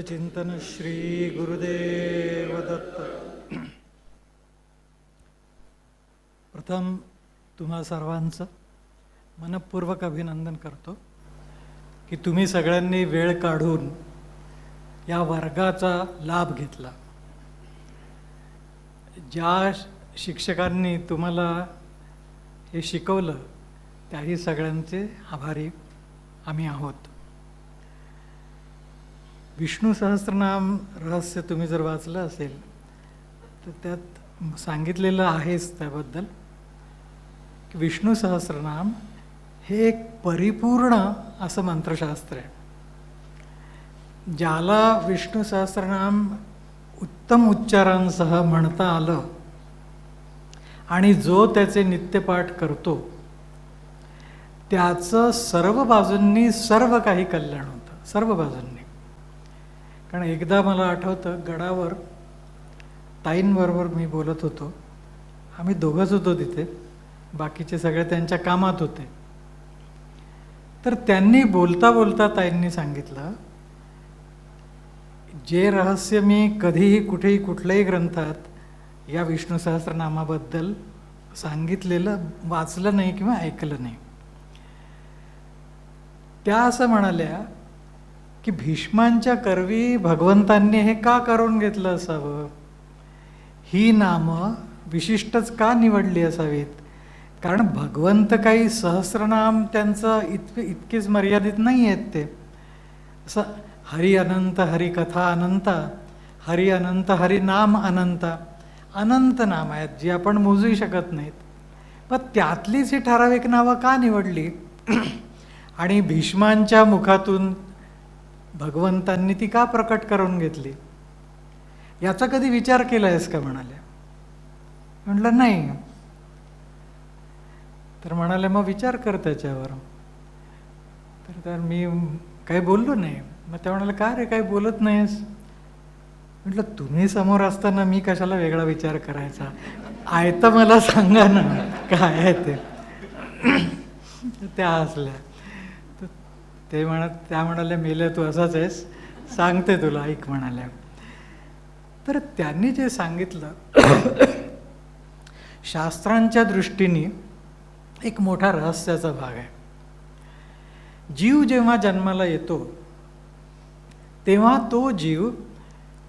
चिंतन श्री गुरुदेव दत्त प्रथम तुम्हा सर्वांचं मनपूर्वक अभिनंदन करतो की तुम्ही सगळ्यांनी वेळ काढून या वर्गाचा लाभ घेतला. ज्या शिक्षकांनी तुम्हाला हे शिकवलं त्याही सगळ्यांचे आभारी आम्ही आहोत. विष्णू सहस्रनाम रहस्य तुम्ही जर वाचलं असेल तर त्यात सांगितलेलं आहेच त्याबद्दल. की विष्णू सहस्रनाम हे एक परिपूर्ण असं मंत्रशास्त्र आहे. ज्याला विष्णू सहस्रनाम उत्तम उच्चारांसह म्हणता आलं आणि जो त्याचे नित्यपाठ करतो त्याचं सर्व बाजूंनी सर्व काही कल्याण होतं सर्व बाजूंनी. कारण एकदा मला आठवतं गडावर ताईंबरोबर मी बोलत होतो. आम्ही दोघंच होतो तिथे. बाकीचे सगळे त्यांच्या कामात होते. तर त्यांनी बोलता बोलता ताईंनी सांगितलं जे रहस्य मी कधीही कुठेही कुठल्याही ग्रंथात या विष्णू सहस्रनामाबद्दल सांगितलेलं वाचलं नाही किंवा ऐकलं नाही. त्या असं म्हणाल्या की भीष्मांच्या कर्वी भगवंतांनी हे का करून घेतलं असावं? ही नामं विशिष्टच का निवडली असावीत? कारण भगवंत काही सहस्रनाम त्यांचं इतके इतकेच मर्यादित नाही आहेत ते. असं हरी अनंत हरी कथा अनंता हरी अनंत हरी नाम अनंता अनंत नाम आहेत जी आपण मोजूही शकत नाहीत. पण त्यातलीच ही ठराविक नावं का निवडली? आणि भीष्मांच्या मुखातून भगवंतांनी ती का प्रकट करून घेतली? याचा कधी विचार केला आहेस का म्हणाल्या म्हटलं नाही. तर म्हणाले मग विचार कर त्याच्यावर. तर तर मी काही बोललो नाही. मग त्या म्हणाले का रे काही बोलत नाहीस? म्हटलं तुम्ही समोर असताना मी कशाला वेगळा विचार करायचा? आयतं तर मला सांगा ना काय आहे ते? त्या हसल्या. ते म्हणत त्या म्हणाल्या मेल्या तू असाच आहेस. सांगते तुला ऐक म्हणाल्या. तर त्यांनी जे सांगितलं शास्त्रांच्या दृष्टीने एक मोठा रहस्याचा भाग आहे. जीव जेव्हा जन्माला येतो तेव्हा तो जीव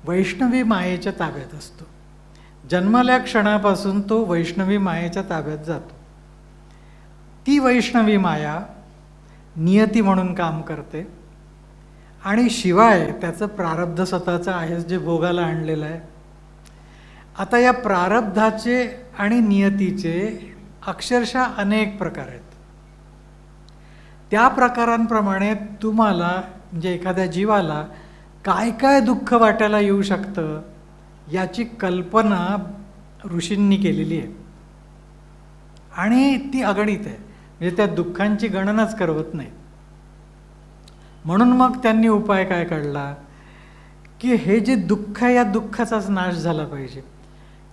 वैष्णवी मायेच्या ताब्यात असतो. जन्माल्या क्षणापासून तो वैष्णवी मायेच्या ताब्यात जातो. ती वैष्णवी माया नियती म्हणून काम करते. आणि शिवाय त्याचं प्रारब्ध स्वतःचं आहेच जे भोगाला आणलेलं आहे. आता या प्रारब्धाचे आणि नियतीचे अक्षरशः अनेक प्रकार आहेत. त्या प्रकारांप्रमाणे तुम्हाला म्हणजे एखाद्या जीवाला काय काय दुःख वाटायला येऊ शकतं याची कल्पना ऋषींनी केलेली आहे. आणि ती अगणित आहे. म्हणजे त्या दुःखांची गणनाच करवत नाही. म्हणून मग त्यांनी उपाय काय काढला? की हे जे दुःख आहे या दुःखाचाच नाश झाला पाहिजे.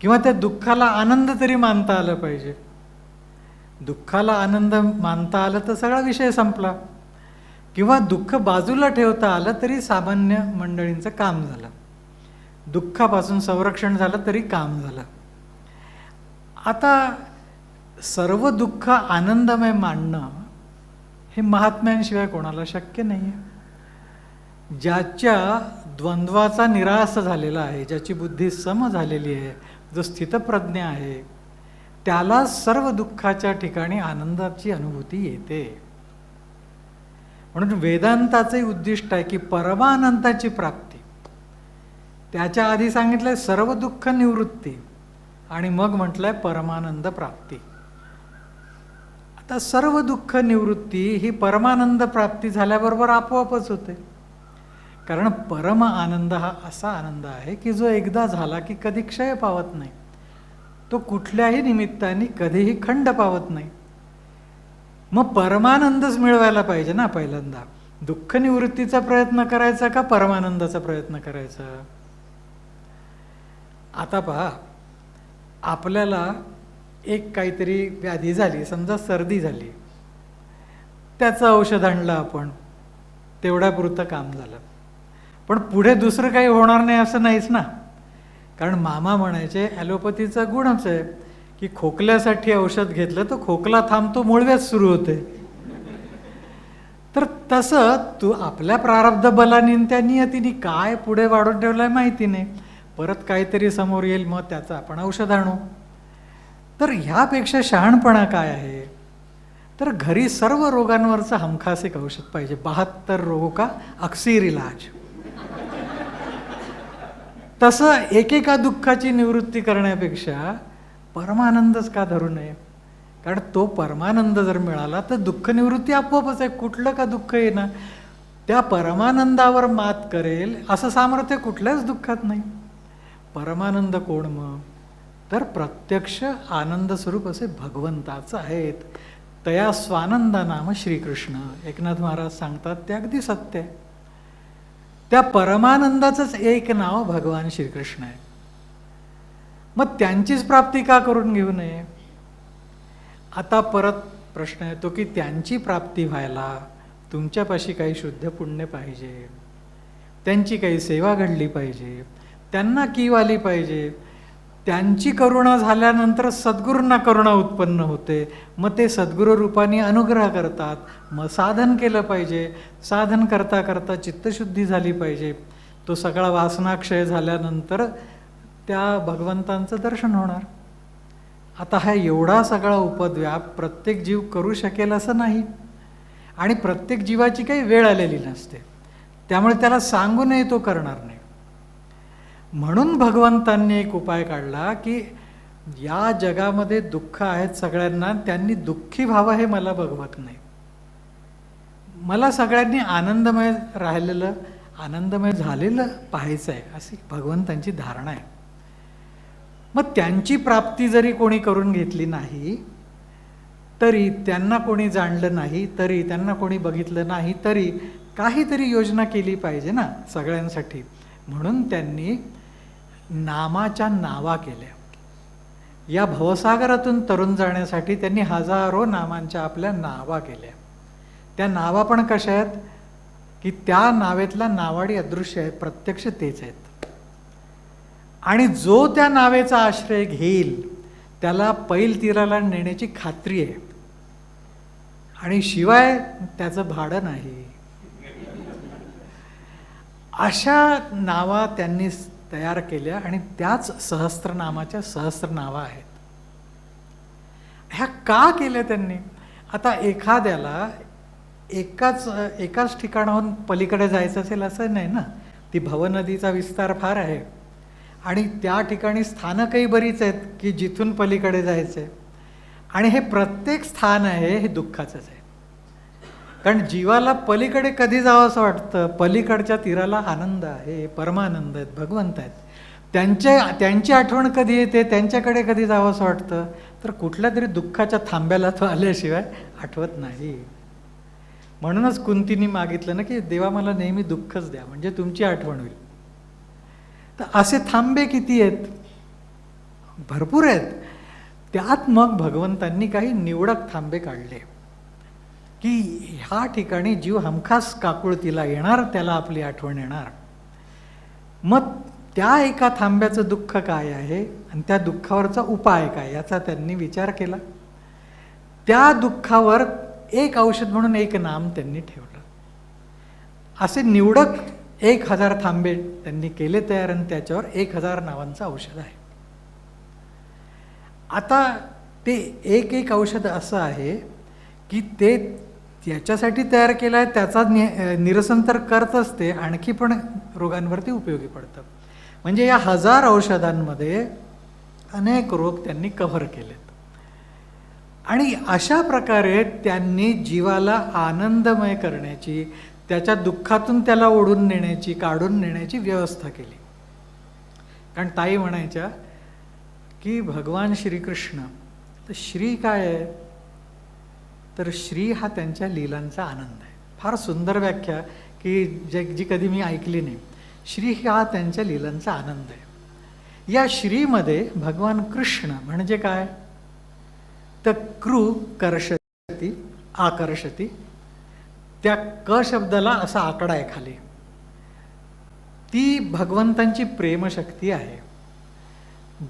किंवा त्या दुःखाला आनंद तरी मानता आलं पाहिजे. दुःखाला आनंद मानता आलं तर सगळा विषय संपला. किंवा दुःख बाजूला ठेवता आलं तरी सामान्य मंडळींचं काम झालं. दुःखापासून संरक्षण झालं तरी काम झालं. आता सर्व दुःख आनंदमय मांडणं हे महात्म्यांशिवाय कोणाला शक्य नाही आहे ज्याच्या द्वंद्वाचा निराश झालेला आहे ज्याची बुद्धी सम झालेली आहे जो स्थितप्रज्ञ आहे त्याला सर्व दुःखाच्या ठिकाणी आनंदाची अनुभूती येते. म्हणून वेदांताचे उद्दिष्ट आहे की परमानंदाची प्राप्ती. त्याच्या आधी सांगितलंय सर्व दुःख निवृत्ती आणि मग म्हटलंय परमानंद प्राप्ती. तर सर्व दुःख निवृत्ती ही परमानंद प्राप्ती झाल्याबरोबर आपोआपच होते. कारण परम आनंद हा असा आनंद आहे की जो एकदा झाला की कधी क्षय पावत नाही. तो कुठल्याही निमित्ताने कधीही खंड पावत नाही. मग परमानंदच मिळवायला पाहिजे ना पहिल्यांदा. दुःख निवृत्तीचा प्रयत्न करायचा का परमानंदाचा प्रयत्न करायचा? आता पहा आपल्याला एक काहीतरी व्याधी झाली समजा सर्दी झाली. त्याचं औषध आणलं आपण. तेवढ्यापुरतं काम झालं. पण पुढे दुसरं काही होणार नाही असं नाहीच ना. कारण मामा म्हणायचे ॲलोपॅथीचा गुणच आहे की खोकल्यासाठी औषध घेतलं तर खोकला थांबतो मुळव्याच सुरू होते. तर तसं तू आपल्या प्रारब्ध बलाने त्या नियतीने काय पुढे वाढून ठेवलं आहे माहिती नाही. परत काहीतरी समोर येईल मग त्याचं आपण औषध आणू. तर ह्यापेक्षा शहाणपणा काय आहे? तर घरी सर्व रोगांवरचं हमखास एक औषध पाहिजे. बहात्तर रोग का? अक्सीर इलाज. तसं एकेका दुःखाची निवृत्ती करण्यापेक्षा परमानंदच का धरू नये? कारण तो परमानंद जर मिळाला तर दुःख निवृत्ती आपोआपच आहे. कुठलं का दुःख येणं? त्या परमानंदावर मात करेल असं सामर्थ्य कुठल्याच दुःखात नाही. परमानंद कोण मग? तर प्रत्यक्ष आनंद स्वरूप असे भगवंताचं आहेत. तया स्वानंद नाम श्रीकृष्ण. एकनाथ महाराज सांगतात ते अगदी सत्य आहे. त्या परमानंदाचंच एक नाव भगवान श्रीकृष्ण आहे. मग त्यांचीच प्राप्ती का करून घेऊ नये? आता परत प्रश्न येतो की त्यांची प्राप्ती व्हायला तुमच्यापाशी काही शुद्ध पुण्य पाहिजे. त्यांची काही सेवा घडली पाहिजे. त्यांना कीव आली पाहिजे? त्यांची करुणा झाल्यानंतर सद्गुरूंना करुणा उत्पन्न होते. मग ते सद्गुरू रूपाने अनुग्रह करतात. मग साधन केलं पाहिजे. साधन करता करता चित्तशुद्धी झाली पाहिजे. तो सगळा वासनाक्षय झाल्यानंतर त्या भगवंतांचं दर्शन होणार. आता हा एवढा सगळा उपद्व्याप प्रत्येक जीव करू शकेल असं नाही. आणि प्रत्येक जीवाची काही वेळ आलेली नसते. त्यामुळे त्याला सांगूनही तो करणार नाही. म्हणून भगवंतांनी एक उपाय काढला की या जगामध्ये दुःख आहेत सगळ्यांना त्यांनी दुःखी व्हावं हे मला बघवत नाही. मला सगळ्यांनी आनंदमय राहिलेलं आनंदमय झालेलं पाहायचं आहे अशी भगवंतांची धारणा आहे. मग त्यांची प्राप्ती जरी कोणी करून घेतली नाही तरी त्यांना कोणी जाणलं नाही तरी त्यांना कोणी बघितलं नाही तरी काहीतरी योजना केली पाहिजे ना सगळ्यांसाठी. म्हणून त्यांनी नामाच्या नावा केल्या. या भवसागरातून तरुण जाण्यासाठी त्यांनी हजारो नामांच्या आपल्या नावा केल्या. त्या नावा पण कशा आहेत? की त्या नावेतला नावाडी अदृश्य आहे प्रत्यक्ष तेच आहेत. आणि जो त्या नावेचा आश्रय घेईल त्याला पैल तीराला नेण्याची खात्री आहे. आणि शिवाय त्याचं भाडं नाही. अशा नावा त्यांनी तयार केल्या आणि त्याच सहस्त्रनामाच्या सहस्त्रनावा आहेत. ह्या का केल्या त्यांनी? आता एखाद्याला एकाच एकाच ठिकाणाहून पलीकडे जायचं असेल असं नाही ना? ती भवनदीचा विस्तार फार आहे. आणि त्या ठिकाणी स्थानकही बरीच आहेत की जिथून पलीकडे जायचं आहे आणि हे प्रत्येक स्थान आहे हे दुःखाचंच आहे. कारण जीवाला पलीकडे कधी जावं असं वाटतं? पलीकडच्या तीराला आनंद आहे परमानंद आहेत भगवंत आहेत. त्यांच्या त्यांची आठवण कधी येते? त्यांच्याकडे कधी जावं असं वाटतं? तर कुठल्या तरी दुःखाच्या थांब्याला तो आल्याशिवाय आठवत नाही. म्हणूनच कुंतीनी मागितलं ना की देवा मला नेहमी दुःखच द्या म्हणजे तुमची आठवण होईल. तर असे थांबे किती आहेत? भरपूर आहेत. त्यात मग भगवंतांनी काही निवडक थांबे काढले. की ह्या ठिकाणी जीव हमखास काकुळतीला येणार त्याला आपली आठवण येणार. मग त्या एका थांब्याचं दुःख काय आहे आणि त्या दुःखावरचा उपाय काय याचा त्यांनी विचार केला. त्या दुःखावर एक औषध म्हणून एक नाम त्यांनी ठेवलं. असे निवडक एक हजार थांबे त्यांनी केले तयार आणि त्याच्यावर एक हजार नावांचं औषध आहे. आता ते एक एक औषध असं आहे की ते याच्यासाठी तयार केला आहे त्याचा नि निरसन तर करतच ते आणखी पण रोगांवरती उपयोगी पडतं. म्हणजे या हजार औषधांमध्ये अनेक रोग त्यांनी कव्हर केलेत. आणि अशा प्रकारे त्यांनी जीवाला आनंदमय करण्याची त्याच्या दुःखातून त्याला ओढून नेण्याची काढून नेण्याची व्यवस्था केली. कारण ताई म्हणायच्या की भगवान श्रीकृष्ण तर श्री काय आहे तर श्री हा त्यांच्या लीलांचा आनंद आहे. फार सुंदर व्याख्या की जे जी कधी मी ऐकली नाही. श्री हा त्यांच्या लीलांचा आनंद आहे. या श्रीमध्ये भगवान कृष्ण म्हणजे काय? तर कृ कर्षती आकर्षती. त्या क शब्दाला असा आकडा आहे खाली. ती भगवंतांची प्रेमशक्ती आहे.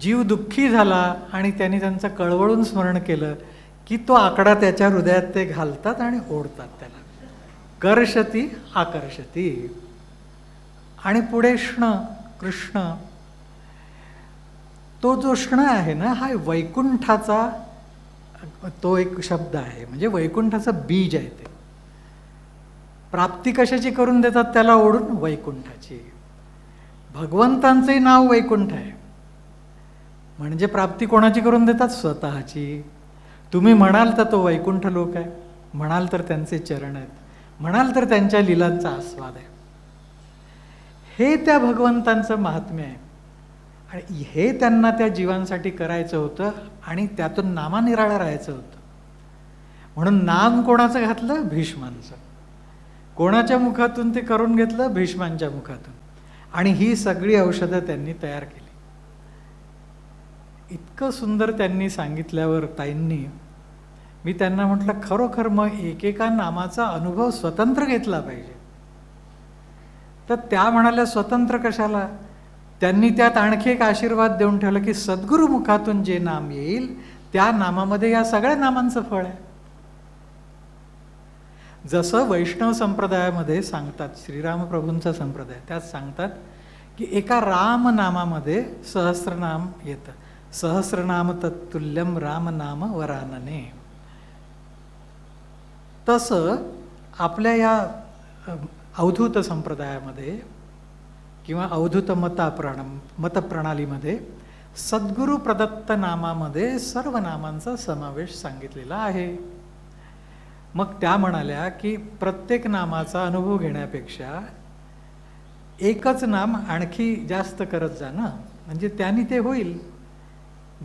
जीव दुःखी झाला आणि त्यांनी त्यांचं कळवळून स्मरण केलं की तो आकडा त्याच्या हृदयात ते घालतात आणि ओढतात त्याला. कर्षती आकर्षती. आणि पुढे श्ण कृष्ण. तो जो श्ण आहे ना हा वैकुंठाचा तो एक शब्द आहे. म्हणजे वैकुंठाचं बीज आहे ते. प्राप्ती कशाची करून देतात त्याला ओढून? वैकुंठाची. भगवंतांचंही नाव वैकुंठ आहे. म्हणजे प्राप्ती कोणाची करून देतात? स्वतःची. तुम्ही म्हणाल तर तो वैकुंठ लोक आहे. म्हणाल तर त्यांचे चरण आहेत. म्हणाल तर त्यांच्या लिलांचा आस्वाद आहे. हे त्या भगवंतांचं महात्म्य आहे. आणि हे त्यांना त्या जीवांसाठी करायचं होतं आणि त्यातून नामानिराळा राहायचं होतं. म्हणून नाम कोणाचं घातलं? भीष्मांचं. कोणाच्या मुखातून ते करून घेतलं? भीष्मांच्या मुखातून. आणि ही सगळी औषधं त्यांनी तयार केली. इतकं सुंदर त्यांनी सांगितल्यावर ताईंनी मी त्यांना म्हटलं खरोखर मग एकेका नामाचा अनुभव स्वतंत्र घेतला पाहिजे. तर त्या म्हणाल्या स्वतंत्र कशाला? त्यांनी त्यात आणखी एक आशीर्वाद देऊन ठेवला की सद्गुरु मुखातून जे नाम येईल त्या नामामध्ये या सगळ्या नामांचं फळ आहे. जसं वैष्णव संप्रदायामध्ये सांगतात श्रीरामप्रभूंचा संप्रदाय त्यात सांगतात की एका राम नामामध्ये सहस्रनाम येतं. सहस्रनाम तत्तुल्यम रामनाम वरानने. तसं आपल्या या अवधूत संप्रदायामध्ये किंवा अवधूत मताप्रण मतप्रणालीमध्ये सद्गुरू प्रदत्त नामामध्ये सर्व नामांचा समावेश सांगितलेला आहे. मग त्या म्हणाल्या की प्रत्येक नामाचा अनुभव घेण्यापेक्षा एकच नाम आणखी जास्त करत जा ना म्हणजे त्यांनी ते होईल.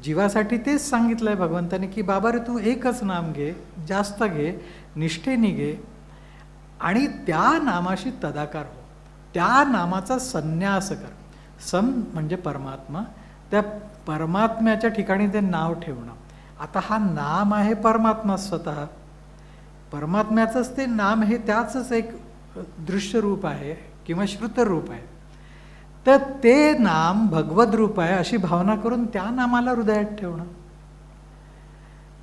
जीवासाठी तेच सांगितलं आहे भगवंताने की बाबा रे तू एकच नाम घे जास्त घे निष्ठेने घे आणि त्या नामाशी तदाकार हो. त्या नामाचा संन्यास कर. सम म्हणजे परमात्मा. त्या परमात्म्याच्या ठिकाणी ते नाव ठेवणं. आता हा नाम आहे परमात्मा स्वतः. परमात्म्याचंच ते नाम हे त्याचंच एक दृश्य रूप आहे किंवा श्रुतरूप आहे. तर ते नाम भगवत रूप आहे अशी भावना करून त्या नामाला हृदयात ठेवणं.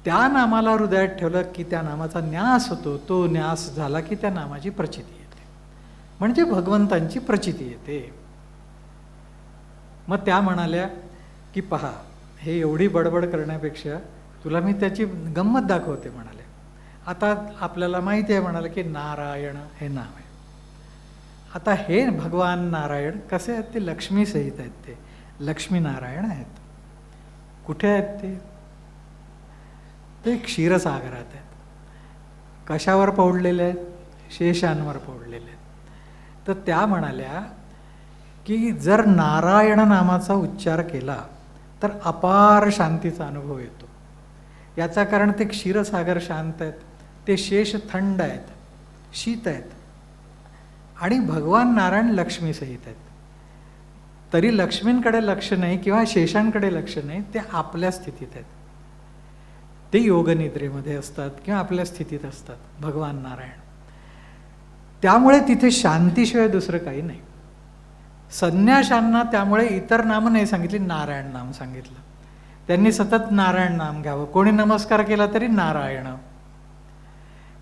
त्या नामाला हृदयात ठेवलं की त्या नामाचा न्यास होतो. तो न्यास झाला की त्या नामाची प्रचिती येते. म्हणजे भगवंतांची प्रचिती येते. मग त्या म्हणाल्या की पहा हे एवढी बडबड करण्यापेक्षा तुला मी त्याची गंमत दाखवते म्हणाले. आता आपल्याला माहिती आहे म्हणाले की नारायण हे नाव आहे. आता हे भगवान नारायण कसे आहेत ते? लक्ष्मीसहित आहेत ते. लक्ष्मीनारायण आहेत. कुठे आहेत ते? ते क्षीरसागरात आहेत. कशावर पौडलेले आहेत? शेषांवर पौडलेले आहेत. तर त्या म्हणाल्या की जर नारायण नामाचा उच्चार केला तर अपार शांतीचा अनुभव येतो. याचा कारण ते क्षीरसागर शांत आहेत ते शेष थंड आहेत शीत आहेत. आणि भगवान नारायण लक्ष्मीसहित आहेत. तरी लक्ष्मींकडे लक्ष नाही किंवा शेषांकडे लक्ष नाही ते आपल्या स्थितीत आहेत. ते योगनिद्रेमध्ये असतात किंवा आपल्या स्थितीत असतात भगवान नारायण. त्यामुळे तिथे शांतीशिवाय दुसरं काही नाही. संन्याशांना त्यामुळे इतर नामं नाही सांगितली नारायण नाम सांगितलं. त्यांनी सतत नारायण नाम घ्यावं. कोणी नमस्कार केला तरी नारायण.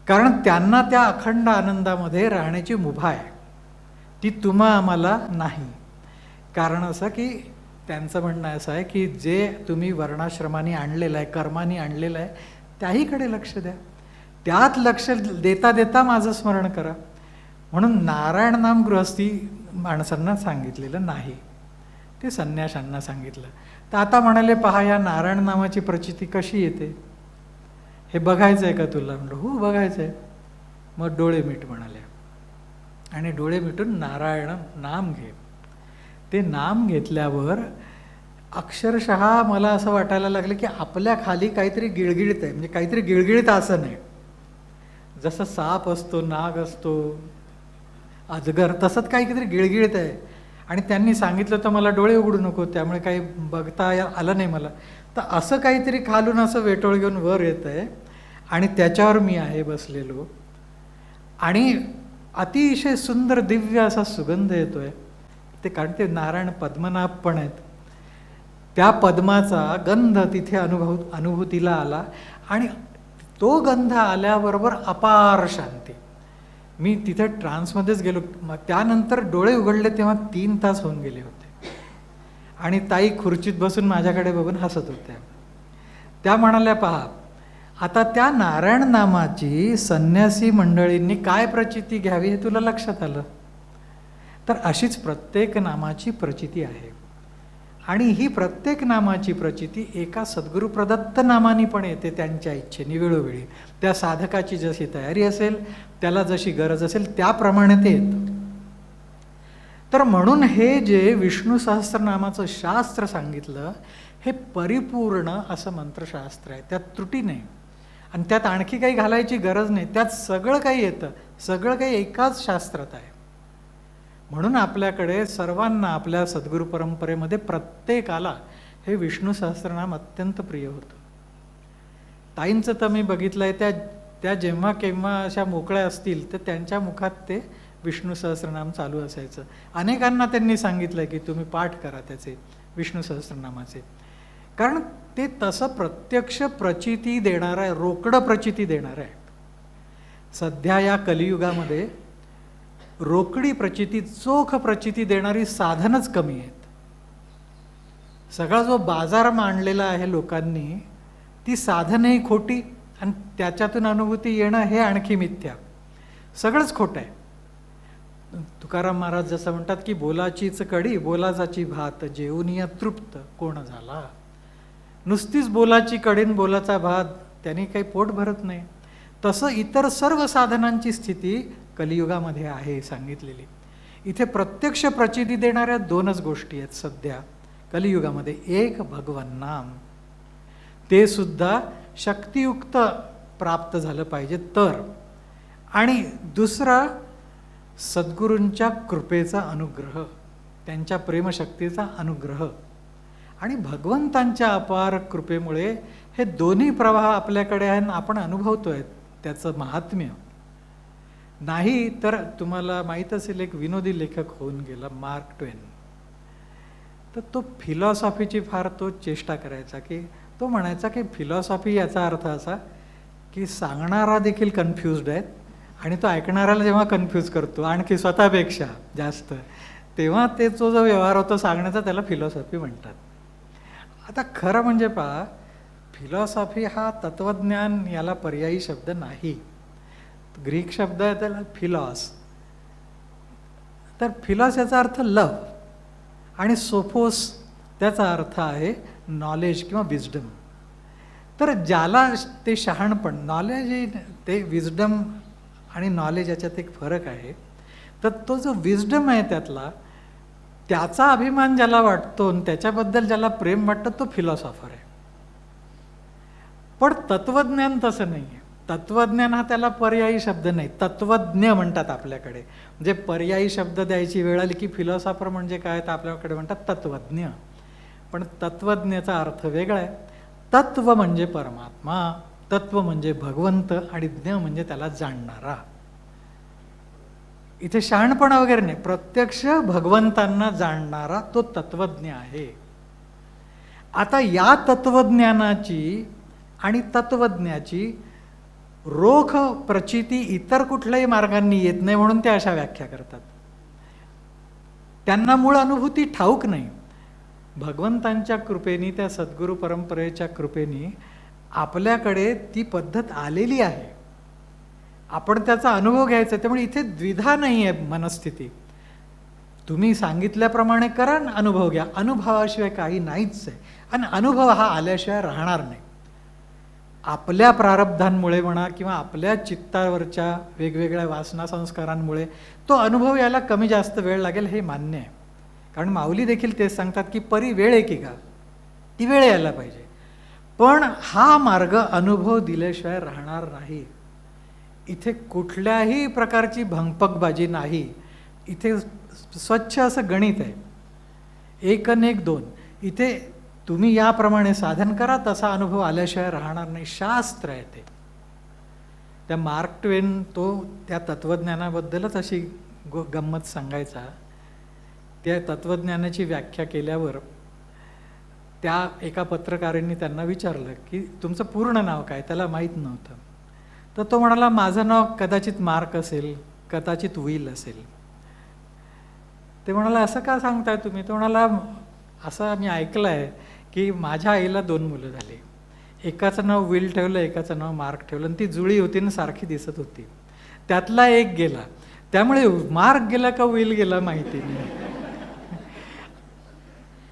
कारण त्यांना त्या अखंड आनंदामध्ये राहण्याची मुभा आहे. ती तुम्हा आम्हाला नाही. कारण असं की त्यांचं म्हणणं असं आहे की जे तुम्ही वर्णाश्रमाने आणलेलं आहे कर्माने आणलेलं आहे त्याहीकडे लक्ष द्या. त्यात लक्ष देता देता माझं स्मरण करा. म्हणून नारायण नाम गृहस्थी माणसांना सांगितलेलं नाही. ते संन्याशांना सांगितलं. तर आता म्हणाले पहा या नारायण नामाची प्रचिती कशी येते? हे बघायचं आहे का तुला? म्हटलं हो बघायचं आहे मग डोळे मीठ म्हणाले. आणि डोळे मिटून नारायण नाम घे. ते नाम घेतल्यावर अक्षरशः मला असं वाटायला लागलं की आपल्या खाली काहीतरी गिळगिळीत आहे. म्हणजे काहीतरी गिळगिळीत असं नाही जसं साप असतो नाग असतो अजगर तसंच काहीतरी गिळगिळीत आहे. आणि त्यांनी सांगितलं तर मला डोळे उघडू नको त्यामुळे काही बघता आलं नाही मला. तर असं काहीतरी खालून असं वेटोळ घेऊन वर येत आहे आणि त्याच्यावर मी आहे ते कारण ते नारायण पद्मनाभ पण आहेत. त्या पद्माचा गंध तिथे अनुभव अनुभूतीला आला आणि तो गंध आल्याबरोबर अपार शांती. मी तिथे ट्रान्समध्येच गेलो. मग त्यानंतर डोळे उघडले तेव्हा तीन तास होऊन गेले होते. आणि ताई खुर्चीत बसून माझ्याकडे बघून हसत होत्या. त्या म्हणाल्या पहा आता त्या नारायण नामाची संन्यासी मंडळींनी काय प्रचिती घ्यावी हे तुला लक्षात आलं? तर अशीच प्रत्येक नामाची प्रचिती आहे. आणि ही प्रत्येक नामाची प्रचिती एका सद्गुरू प्रदत्त नामाने पण येते त्यांच्या इच्छेने वेळोवेळी. त्या साधकाची जशी तयारी असेल त्याला जशी गरज असेल त्याप्रमाणे ते येतं. तर म्हणून हे जे विष्णू सहस्रनामाचं शास्त्र सांगितलं हे परिपूर्ण असं मंत्रशास्त्र आहे. त्यात त्रुटी नाही. आणि त्यात आणखी काही घालायची गरज नाही. त्यात सगळं काही येतं. सगळं काही एकाच शास्त्रात आहे. म्हणून आपल्याकडे सर्वांना आपल्या सद्गुरू परंपरेमध्ये प्रत्येकाला हे विष्णू सहस्रनाम अत्यंत प्रिय होतं. ताईंचं तर मी बघितलं आहे त्या त्या जेव्हा केव्हा अशा मोकळ्या असतील तर त्यांच्या मुखात ते विष्णू सहस्रनाम चालू असायचं. अनेकांना त्यांनी सांगितलं की तुम्ही पाठ करा त्याचे विष्णू सहस्रनामाचे. कारण ते तसं प्रत्यक्ष प्रचिती देणारं आहे रोकडं प्रचिती देणारं आहे. सध्या या कलियुगामध्ये रोकडी प्रचिती चोख प्रचिती देणारी साधनच कमी आहेत. सगळा जो बाजार मांडलेला आहे लोकांनी ती साधनही खोटी आणि त्याच्यातून अनुभूती येणं हे आणखी मिथ्या. सगळंच खोटं आहे. तुकाराम महाराज जसं म्हणतात की बोलाचीच कडी बोलाचाची भात जेवून तृप्त कोण झाला? नुसतीच बोलाची कडेन बोलाचा भात त्याने काही पोट भरत नाही. तसं इतर सर्व साधनांची स्थिती कलियुगामध्ये आहे सांगितलेली. इथे प्रत्यक्ष प्रचिती देणाऱ्या दोनच गोष्टी आहेत सध्या. कलियुगामध्ये एक भगवन्नाम ते सुद्धा शक्तियुक्त प्राप्त झालं पाहिजे तर. आणि दुसरं सद्गुरूंच्या कृपेचा अनुग्रह त्यांच्या प्रेमशक्तीचा अनुग्रह. आणि भगवंतांच्या अपार कृपेमुळे हे दोन्ही प्रवाह आपल्याकडे आहे आपण अनुभवतो आहे त्याचं महात्म्य. नाही तर तुम्हाला माहीत असेल एक विनोदी लेखक होऊन गेला मार्क ट्वेन. तर तो फिलॉसॉफीची फार तो चेष्टा करायचा की तो म्हणायचा की फिलॉसॉफी याचा अर्थ असा की सांगणारा देखील कन्फ्युज्ड आहे आणि तो ऐकणाऱ्याला जेव्हा कन्फ्यूज करतो आणखी स्वतःपेक्षा जास्त तेव्हा ते तो जो व्यवहार होतो सांगण्याचा त्याला फिलॉसॉफी म्हणतात. आता खरं म्हणजे पहा फिलॉसॉफी हा तत्त्वज्ञान याला पर्यायी शब्द नाही. ग्रीक शब्द आहे त्याला फिलॉस. तर फिलॉस याचा अर्थ लव. आणि सोफोस त्याचा अर्थ आहे नॉलेज किंवा विजडम तर ज्याला ते शहाणपण नॉलेज ते विजडम आणि नॉलेज याच्यात एक फरक आहे. तर तो जो विजडम आहे त्यातला त्याचा अभिमान ज्याला वाटतो आणि त्याच्याबद्दल ज्याला प्रेम वाटतं तो फिलॉसॉफर आहे. पण तत्वज्ञान तसं नाही आहे तत्वज्ञान हा त्याला पर्यायी शब्द नाही तत्वज्ञ म्हणतात आपल्याकडे. म्हणजे पर्यायी शब्द द्यायची वेळ आली की फिलॉसॉफर म्हणजे काय तर आपल्याकडे म्हणतात तत्वज्ञ पण तत्वज्ञाचा अर्थ वेगळा आहे. तत्व म्हणजे परमात्मा तत्व म्हणजे भगवंत आणि ज्ञ म्हणजे त्याला जाणणारा. इथे शहाणपणा वगैरे नाही प्रत्यक्ष भगवंतांना जाणणारा तो तत्वज्ञ आहे. आता या तत्वज्ञानाची आणि तत्वज्ञाची रोख प्रचिती इतर कुठल्याही मार्गांनी येत नाही म्हणून ते अशा व्याख्या करतात. त्यांना मूळ अनुभूती ठाऊक नाही. भगवंतांच्या कृपेनी त्या सद्गुरू परंपरेच्या कृपेनी आपल्याकडे ती पद्धत आलेली आहे. आपण त्याचा अनुभव घ्यायचा त्यामुळे इथे द्विधा नाही आहे मनस्थिती. तुम्ही सांगितल्याप्रमाणे करा अनुभव घ्या. अनुभवाशिवाय काही नाहीच आहे. आणि अनुभव हा आल्याशिवाय राहणार नाही. आपल्या प्रारब्धांमुळे म्हणा किंवा आपल्या चित्तावरच्या वेगवेगळ्या वासना संस्कारांमुळे तो अनुभव यायला कमी जास्त वेळ लागेल हे मान्य आहे. कारण माऊली देखील तेच सांगतात की परी वेळ आहे की का ती वेळ यायला पाहिजे. पण हा मार्ग अनुभव दिल्याशिवाय राहणार नाही. इथे कुठल्याही प्रकारची भंगपकबाजी नाही. इथे स्वच्छ असं गणित आहे. एक अन एक दोन. इथे तुम्ही याप्रमाणे साधन करा तसा अनुभव आल्याशिवाय राहणार नाही. शास्त्र आहे ते. त्या मार्क ट्वेन तो त्या तत्त्वज्ञानाबद्दलच अशी गो गंमत सांगायचा. त्या तत्त्वज्ञानाची व्याख्या केल्यावर त्या एका पत्रकारांनी त्यांना विचारलं की तुमचं पूर्ण नाव काय? त्याला माहीत नव्हतं. तर तो म्हणाला माझं नाव कदाचित मार्क असेल कदाचित विल असेल. ते म्हणाला असं का सांगताय तुम्ही? तो म्हणाला असं मी ऐकलं आहे की माझ्या आईला दोन मुलं झाली. एकाचं नाव विल ठेवलं एकाचं नाव मार्क ठेवलं आणि ती जुळी होती आणि सारखी दिसत होती. त्यातला एक गेला. त्यामुळे मार्क गेला का विल गेला माहिती नाही.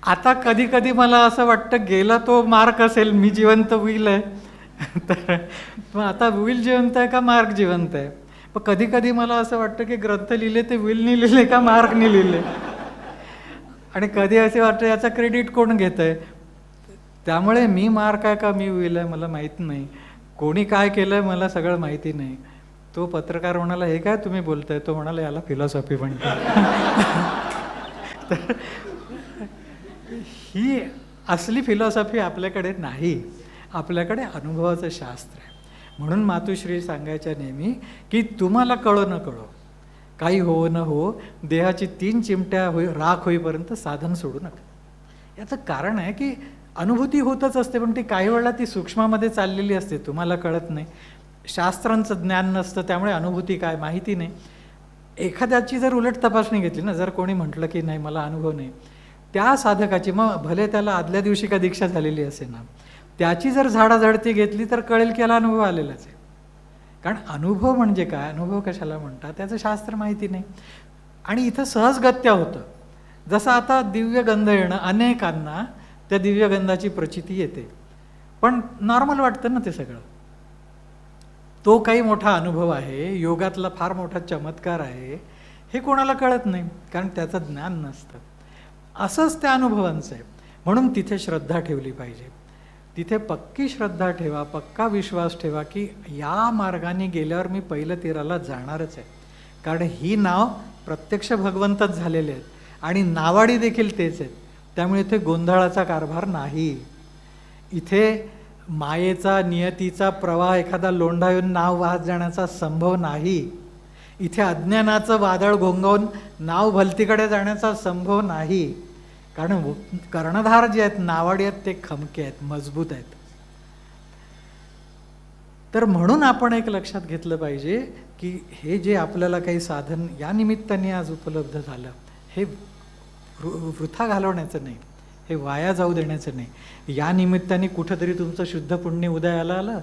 आता कधी कधी मला असं वाटतं गेला तो मार्क असेल मी जिवंत विल आहे. तर मग आता विल जिवंत आहे का मार्क जिवंत आहे? पण कधी कधी मला असं वाटतं की ग्रंथ लिहिले ते विलनी लिहिले का मार्कनी लिहिले? आणि कधी असे वाटतं याचा क्रेडिट कोण घेत आहे त्यामुळे मी मार काय का मी विल आहे मला माहीत नाही. कोणी काय केलं आहे मला सगळं माहिती नाही. तो पत्रकार म्हणाला हे काय तुम्ही बोलताय? तो म्हणाला याला फिलॉसॉफी म्हणतात. ही असली फिलॉसॉफी आपल्याकडे नाही. आपल्याकडे अनुभवाचं शास्त्र आहे. म्हणून मातुश्री सांगायच्या नेहमी की तुम्हाला कळो न कळो. काही हो न हो देहाची तीन चिमट्या होई राख होईपर्यंत साधन सोडू नका. याचं कारण आहे की अनुभूती होतच असते पण ती काही वेळा ती सूक्ष्मामध्ये चाललेली असते तुम्हाला कळत नाही. शास्त्रांचं ज्ञान नसतं त्यामुळे अनुभूती काय माहिती नाही. एखाद्याची जर उलट तपासणी घेतली ना जर कोणी म्हटलं की नाही मला अनुभव नाही त्या साधकाची मग भले त्याला आदल्या दिवशी का दीक्षा झालेली असे ना त्याची जर झाडाझडती घेतली तर कळेल की याला अनुभव आलेलाच आहे. कारण अनुभव म्हणजे काय? अनुभव कशाला म्हणतात? त्याचं शास्त्र माहिती नाही. आणि इथं सहजगत्या होतं. जसं आता दिव्य गंध येणं अनेकांना त्या दिव्यगंधाची प्रचिती येते. पण नॉर्मल वाटतं ना ते सगळं. तो काही मोठा अनुभव आहे योगातला फार मोठा चमत्कार आहे हे कोणाला कळत नाही कारण त्याचं ज्ञान नसतं. असंच त्या अनुभवांचं आहे. म्हणून तिथे श्रद्धा ठेवली पाहिजे. तिथे पक्की श्रद्धा ठेवा पक्का विश्वास ठेवा की या मार्गाने गेल्यावर मी पहिलं तीराला जाणारच आहे. कारण ही नाव प्रत्यक्ष भगवंतच झालेले आहेत. आणि नावाडी देखील तेच आहेत. त्यामुळे इथे गोंधळाचा कारभार नाही. इथे मायेचा नियतीचा प्रवाह एखादा लोंढा येऊन नाव वाहत जाण्याचा संभव नाही. इथे अज्ञानाचं वादळ घोंगावून नाव भलतीकडे जाण्याचा संभव नाही. कारण कर्णधार जे आहेत नावाडी आहेत ते खमके आहेत मजबूत आहेत. तर म्हणून आपण एक लक्षात घेतलं पाहिजे की हे जे आपल्याला काही साधन या निमित्ताने आज उपलब्ध झालं हे वृथा घालवण्याचं नाही. हे वाया जाऊ देण्याचं नाही. या निमित्ताने कुठंतरी तुमचं शुद्ध पुण्य उदयाला आलं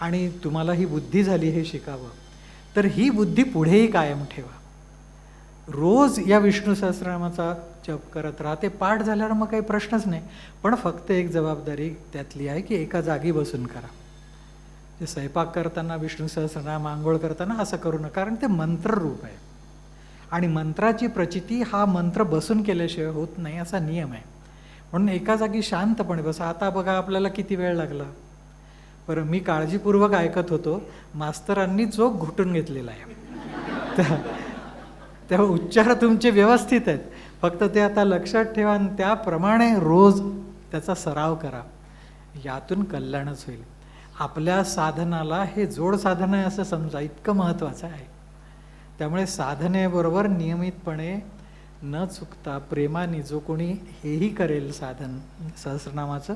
आणि तुम्हाला ही बुद्धी झाली हे शिकावं. तर ही बुद्धी पुढेही कायम ठेवा. रोज या विष्णू सहस्रनामाचा जप करत राहा. ते पाठ झाल्यावर मग काही प्रश्नच नाही. पण फक्त एक जबाबदारी त्यातली आहे की एका जागी बसून करा. ते स्वयंपाक करताना विष्णू सहस्रनाम आंघोळ करताना असं करू नका. कारण ते मंत्ररूप आहे. आणि मंत्राची प्रचिती हा मंत्र बसून केल्याशिवाय होत नाही असा नियम आहे. म्हणून एका जागी शांतपणे बसा. आता बघा आपल्याला किती वेळ लागला. बरं मी काळजीपूर्वक ऐकत होतो. मास्तरांनी चोख घुटून घेतलेला आहे. तेव्हा उच्चार तुमचे व्यवस्थित आहेत. फक्त ते आता लक्षात ठेवा आणि त्याप्रमाणे रोज त्याचा सराव करा. यातून कल्याणच होईल. आपल्या साधनाला हे जोड साधन आहे असं समजा. इतकं महत्त्वाचं आहे. त्यामुळे साधनेबरोबर नियमितपणे न चुकता प्रेमाने जो कोणी हेही करेल साधन सहस्रनामाचं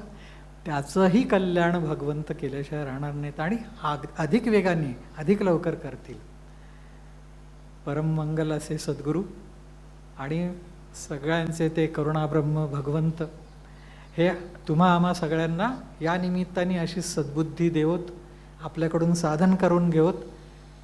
त्याचंही कल्याण भगवंत केल्याशिवाय राहणार नाहीत आणि आग अधिक वेगाने अधिक लवकर करतील. परममंगल असे सद्गुरू आणि सगळ्यांचे ते करुणाब्रह्म भगवंत हे तुम्हा आम्हा सगळ्यांना या निमित्ताने अशी सद्बुद्धी देवत आपल्याकडून साधन करून घेवत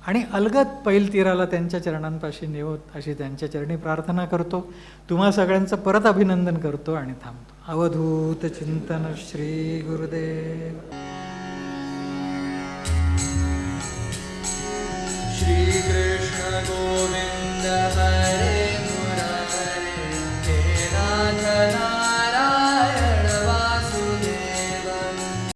आणि अलगद पैल तीराला त्यांच्या चरणांपाशी नेवत अशी त्यांच्या चरणी प्रार्थना करतो. तुम्हा सगळ्यांचं परत अभिनंदन करतो आणि थांबतो. अवधूत चिंतन श्री गुरुदेव. श्रीकृष्ण गोविंद हरे